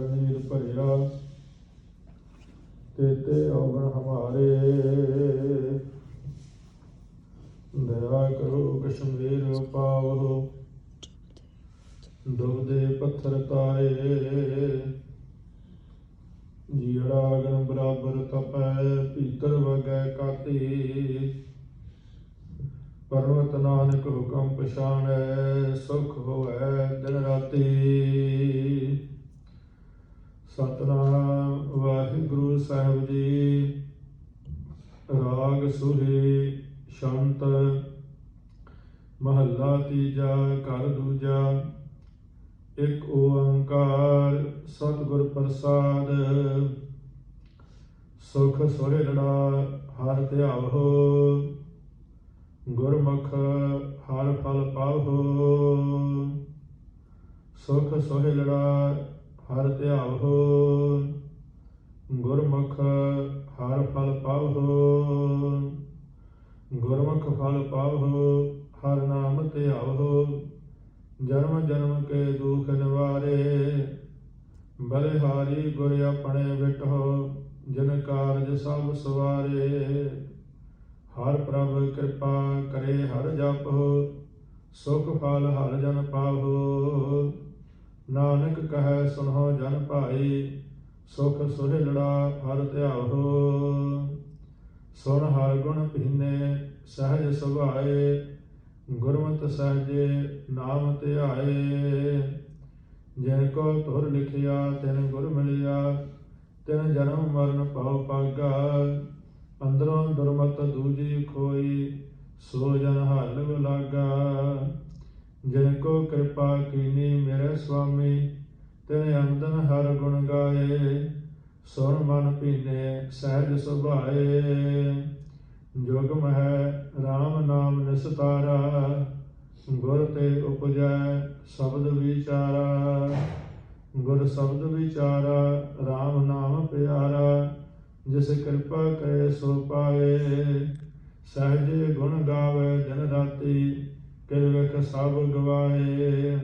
ਨੀਰ ਭਰਿਆ ਤੇਤੇ ਔਗਣ ਹਮਾਰੇ। ਦਇਆ ਕਰੋ ਕਸ਼ਮੀਰ ਪਾਵੋ ਡੁੱਬਦੇ ਪੱਥਰ ਤਾਏ ਜੀੜਾ ਅਗਨ ਬਰਾਬਰ ਤਪੈ, ਭੀਤਰ ਵਗੈ ਕਾਤੀ। ਪਰਵਤ ਨਾਨਕ ਹੁਕਮ ਪਛਾਣੈ, ਸੁਖ ਹੋਐ ਦਿਨ ਰਾਤੀ ਸਤਨਾਮ ਗੁਰੂ ਸਾਹਿਬ ਜੀ। ਰਾਗ ਸੁਹੀ ਸ਼ਾਂਤ। ਮਹੱਲਾ ਤੀਜਾ, ਘਰ ਦੂਜਾ। ਇੱਕ ਓੰਕਾਰ ਸਤਿਗੁਰ ਪ੍ਰਸਾਦ। ਸੁਖ ਸੋਹਿਲੜਾ ਹਰ ਧਿਆਵੋ ਗੁਰਮੁਖ ਹਰ ਫਲ ਪਾਵੋ ਸੁਖ ਸੋਹੇ ਲੜਾ ਹਰ ਧਿਆਵੋ ਗੁਰਮੁਖ ਹਰ ਫਲ ਪਾਵੋ ਗੁਰਮੁਖ ਫਲ ਪਾਵੋ ਹਰ ਨਾਮ ਧਿਆਵੋ ਜਨਮ ਜਨਮ ਕੇ ਦੁਖ ਨਿਵਾਰੇ, ਬਲਿਹਾਰੀ ਗੁਰ ਆਪਣੇ ਵਿਟੋ ਜਿਨ ਕਾਰਜ ਸਭ ਸਵਾਰੇ। ਹਰ ਪ੍ਰਭ ਕਿਰਪਾ ਕਰੇ ਹਰ ਜਪੋ ਸੁਖ ਫਲ ਹਰ ਜਨ ਪਾਵੋ ਨਾਨਕ ਕਹੈ ਸੁਨੋ ਜਨ ਭਾਈ ਸੁਖ ਸੁਹਿਲੜਾ ਹਰ ਧਿਆਵੋ ਸੁਨ ਹਰ ਗੁਣ ਭੀਨੇ ਸਹਿਜ ਸੁਭਾਏ, ਗੁਰਮਤਿ ਸਹਜੇ ਨਾਮ ਧਿਆਏ। ਜਿਨ ਕੋ ਤੁਰ ਲਿਖਿਆ, ਤਿਨ ਗੁਰ ਮਿਲਿਆ, ਤਿਨ ਜਨਮ ਮਰਨ ਭਉ ਪਾਗਾ। ਅੰਦਰੋਂ ਦੁਰਮਤ ਦੂਜੀ ਖੋਈ, ਸੋ ਜਨ ਹਲ ਲਾਗਾ। ਜਿਨ ਕੋ ਕਿਰਪਾ ਕੀਨੀ ਮੇਰੇ ਸੁਆਮੀ ਤਿਨ ਅੰਦਨ ਹਰ ਗੁਣ ਗਾਏ, ਸੁਰ ਮਨ ਭੀਨੇ ਸਹਿਜ ਸੁਭਾਏ। ਜੁਗ ਹੈ RAM ਨਾਮ ਨਿਸਤਾਰਾ, ਗੁਰ ਤੇ ਉਪਜੈ ਸ਼ਬਦ ਵਿਚਾਰਾ। ਗੁਰ ਸ਼ਬਦ ਵਿਚਾਰਾ RAM ਨਾਮ ਪਿਆਰਾ, ਜਿਸ ਕਿਰਪਾ ਕਰੇ ਸੋ ਪਾਏ। ਸਹਜੇ ਗੁਣ ਗਾਵੇ ਦਿਨ ਰਾਤੀ ਕਿਲ ਵਿਖ ਸਭ ਗਵਾਏ।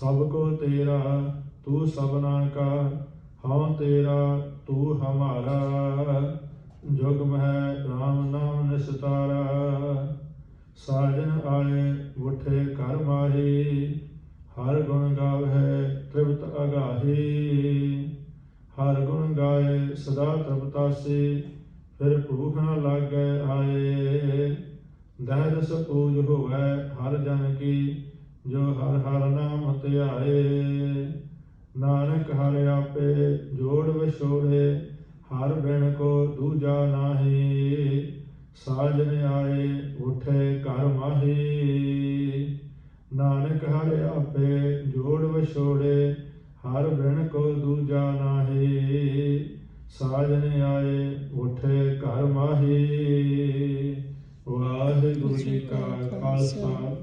ਸਭ ਕੋ ਤੇਰਾ, ਤੂੰ ਸਭਨਾ ਕਾ ਹਉ ਤੇਰਾ, ਤੂੰ ਹਮਾਰਾ। ਜੁਗ ਮਹਿ ਰਾਮ ਨਾਮ ਨਿਸਤਾਰਾ। ਸਾਜਨ ਆਏ, ਉਠੇ ਘਰ ਮਾਹੀ। ਹਰ ਗੁਣ ਗਾਵੇ, ਤ੍ਰਿਪਤ ਅਗਾਹੀ। ਹਰ ਗੁਣ ਗਾਏ, ਸਦਾ ਤ੍ਰਿਪਤਾਸੀ ਫਿਰ ਭੂਖ ਨ ਲਾਗੈ ਆਏ। ਦਹਿ ਪੂਜ ਹੋਵੈ ਹਰ ਜਨ ਕੀ। ਜੋ ਹਰ ਹਰ ਨਾਮ ਧਿਆਏ ਨਾਨਕ ਹਰਿ ਆਪੇ ਜੋੜ ਵਿਛੋੜੇ, ਹਰ ਬਿਨ ਕੋ ਦੂਜਾ ਨਾਹੀ, ਸਾਜਨ ਆਏ ਉਠੇ ਕਰ ਮਾਹੀ। ਨਾਨਕ ਹਰਿ ਆਪੇ ਜੋੜ ਵਿਛੋੜੇ, ਹਰ ਬਿਨ ਕੋ ਦੂਜਾ ਨਾਹੀ, ਸਾਜਨ ਆਏ ਉਠੇ ਘਰ ਮਾਹੀ। ਵਾਹਿਗੁਰੂ ਜੀ ਕਾ ਖਾਲਸਾ।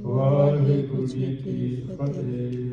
ਵਾਹਿਗੁਰੂ ਜੀ ਕੀ ਫਤਿਹ।